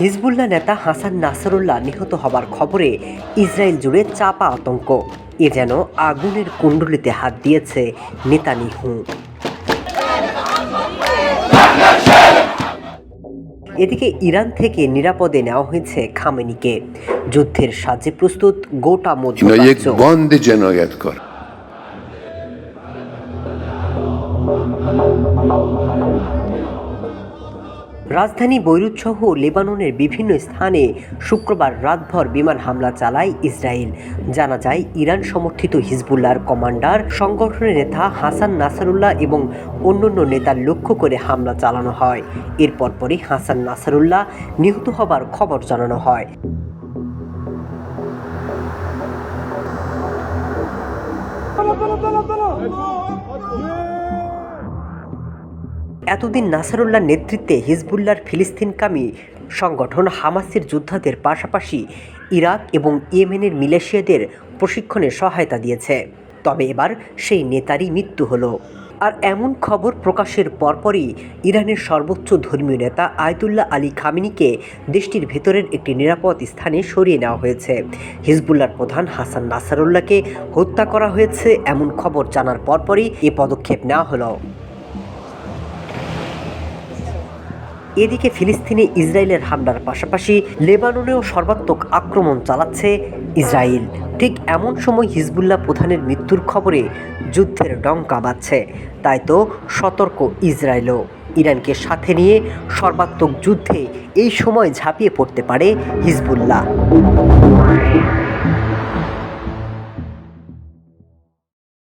Hezbollah নেতা হাসান নাসরুল্লাহ নিহত হবার খবরে ইসরায়েল জুড়ে চাপা আতঙ্ক। এ যেন আগুনের কুণ্ডলিতে হাত দিয়েছে নেতানিহু। এদিকে ইরান থেকে নিরাপদে নেওয়া হয়েছে খামেনিকে। যুদ্ধের সাজে প্রস্তুত গোটা মধ্যপ্রাচ্য কর। রাজধানী বৈরুত সহ লেবাননের বিভিন্ন স্থানে শুক্রবার রাতভর বিমান হামলা চালায় ইসরায়েল। জানা যায়, ইরান সমর্থিত হিজবুল্লাহর কমান্ডার, সংগঠনের নেতা হাসান নাসারুল্লাহ এবং অন্যান্য নেতার লক্ষ্য করে হামলা চালানো হয়। এরপর পরই হাসান নাসারুল্লাহ নিহত হবার খবর জানানো হয়। এতদিন নাসারুল্লাহ নেতৃত্বে হিজবুল্লাহর ফিলিস্তিনকামী সংগঠন হামাসের যোদ্ধাদের পাশাপাশি ইরাক এবং ইয়েমেনের মিলেশিয়াদের প্রশিক্ষণে সহায়তা দিয়েছে। তবে এবার সেই নেতারই মৃত্যু হলো। আর এমন খবর প্রকাশের পরপরই ইরানের সর্বোচ্চ ধর্মীয় নেতা আয়তুল্লাহ আলী খামিনিকে দেশটির ভেতরের একটি নিরাপদ স্থানে সরিয়ে নেওয়া হয়েছে। হিজবুল্লাহর প্রধান হাসান নাসারুল্লাহকে হত্যা করা হয়েছে এমন খবর জানার পরপরই এ পদক্ষেপ নেওয়া হলো। এদিকে ফিলিস্তিনে ইসরায়েলের হামলার পাশাপাশি লেবাননেও সর্বাত্মক আক্রমণ চালাচ্ছে ইসরায়েল। ঠিক এমন সময় হিজবুল্লাহ প্রধানের মৃত্যুর খবরে যুদ্ধের ডঙ্কা বাজছে তাই তো সতর্ক ইসরায়েলও। ইরানকে সাথে নিয়ে সর্বাত্মক যুদ্ধে এই সময় ঝাঁপিয়ে পড়তে পারে হিজবুল্লাহ।